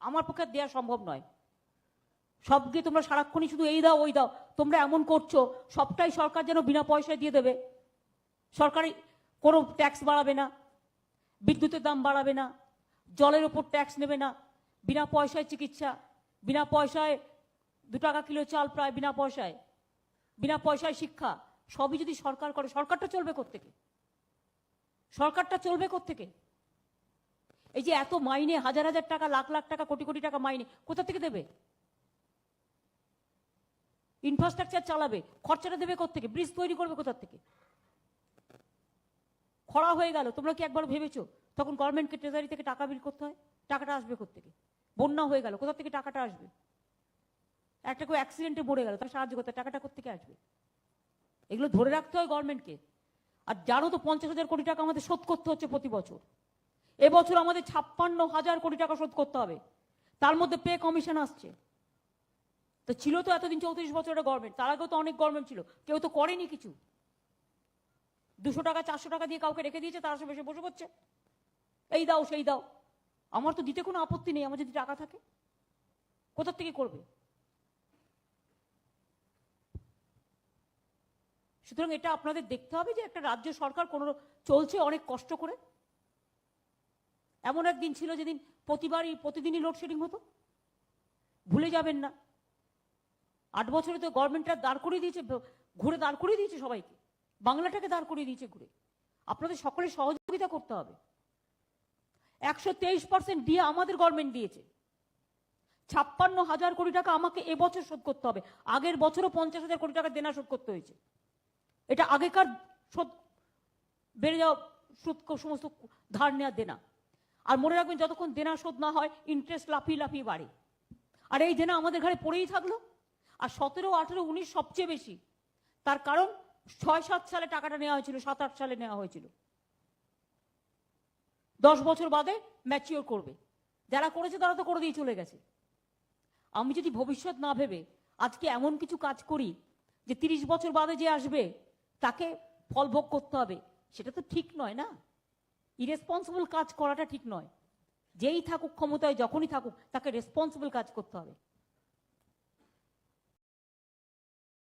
আমার পক্ষে দেওয়া সম্ভব নয়। সবকে তোমরা সারাক্ষণই শুধু এই দাও, ওই দাও। তোমরা এমন করছ, সবটাই সরকার যেন বিনা পয়সায় দিয়ে দেবে। সরকারি কোনো ট্যাক্স বাড়াবে না, বিদ্যুতের দাম বাড়াবে না, জলের ওপর ট্যাক্স নেবে না, বিনা পয়সায় চিকিৎসা, বিনা পয়সায় দু টাকা কিলো চাল প্রায় বিনা পয়সায় বিনা পয়সায় শিক্ষা, সবই যদি সরকার করে, সরকারটা চলবে কোত্থেকে? সরকারটা চলবে কোত্থেকে? এই যে এত মাইনে, হাজার হাজার টাকা, লাখ লাখ টাকা, কোটি কোটি টাকা মাইনে, কোথা থেকে দেবে? ইনফ্রাস্ট্রাকচার চালাবে, খরচাটা দেবে কোত্থেকে? ব্রিজ তৈরি করবে কোথা থেকে? খরা হয়ে গেল, তোমরা কি একবার ভেবেছো? তখন গভর্নমেন্টকে ট্রেজারি থেকে টাকা বিল করতে হয়? টাকাটা আসবে কোত্থেকে? বন্যা হয়ে গেল, কোথা থেকে টাকাটা আসবে? একটা কেউ অ্যাক্সিডেন্টে মরে গেল, তার সাহায্য করতে টাকাটা কোথেকে আসবে? এগুলো ধরে রাখতে হয় গভর্নমেন্টকে আর জানো তো পঞ্চাশ হাজার কোটি টাকা আমাদের শোধ করতে হচ্ছে প্রতি বছর। এবছর আমাদের ছাপ্পান্ন হাজার কোটি টাকা শোধ করতে হবে। তার মধ্যে পে কমিশন আসছে। তো ছিল তো এতদিন চৌত্রিশ বছরের গভর্নমেন্ট তার আগেও তো অনেক গভর্নমেন্ট ছিল। কেউ তো করেনি কিছু। দুশো টাকা, চারশো টাকা দিয়ে কাউকে রেখে দিয়েছে, তারা এসে বসে পড়ছে। এই দাও, সেই দাও। আমার তো দিতে কোনো আপত্তি নেই, আমার যদি টাকা থাকে, কোথার থেকে করবে? সুতরাং এটা আপনাদের দেখতে হবে যে একটা রাজ্য সরকার কোনো, চলছে অনেক কষ্ট করে। এমন একদিন ছিল যেদিন প্রতিবারই প্রতিদিনই লোডশেডিং হতো। ভুলে যাবেন না। আট বছরে তো গভর্নমেন্টটা দাঁড় করিয়ে দিয়েছে, ঘুরে দাঁড় করিয়ে দিয়েছে সবাইকে। বাংলাটাকে দাঁড় করিয়ে দিয়েছে ঘুরে। আপনাদের সকলের সহযোগিতা করতে হবে। একশো তেইশ পার্সেন্ট দিয়ে আমাদের গভর্নমেন্ট দিয়েছে। ছাপ্পান্ন হাজার কোটি টাকা আমাকে এবছর শোধ করতে হবে। আগের বছরও পঞ্চাশ হাজার কোটি টাকা দেনা শোধ করতে হয়েছে। এটা আগেকার শোধ বেড়ে যাওয়া সুদ সমস্ত ধার নেওয়া দেনা। আর মনে রাখবেন যতক্ষণ দেনা শোধ না হয় ইন্টারেস্ট লাফিয়ে লাফিয়ে বাড়ে। আর এই দেনা আমাদের ঘরে পড়েই থাকল। আর সতেরো, আঠেরো, উনিশ সবচেয়ে বেশি। তার কারণ ছয়, সাত সালে টাকাটা নেওয়া হয়েছিল, সাত, আট সালে নেওয়া হয়েছিল। দশ বছর বাদে ম্যাচিওর করবে। যারা করেছে তারা তো করে দিয়ে চলে গেছে। আমি যদি ভবিষ্যৎ না ভেবে আজকে এমন কিছু কাজ করি যে তিরিশ বছর বাদে যে আসবে, তাকে ফল ভোগ করতে হবে, সেটা তো ঠিক নয় না? ইরেসপন্সিবল কাজ করাটা ঠিক নয়। যেই থাকুক ক্ষমতায়, যখনই থাকুক, তাকে রেসপন্সিবল কাজ করতে হবে।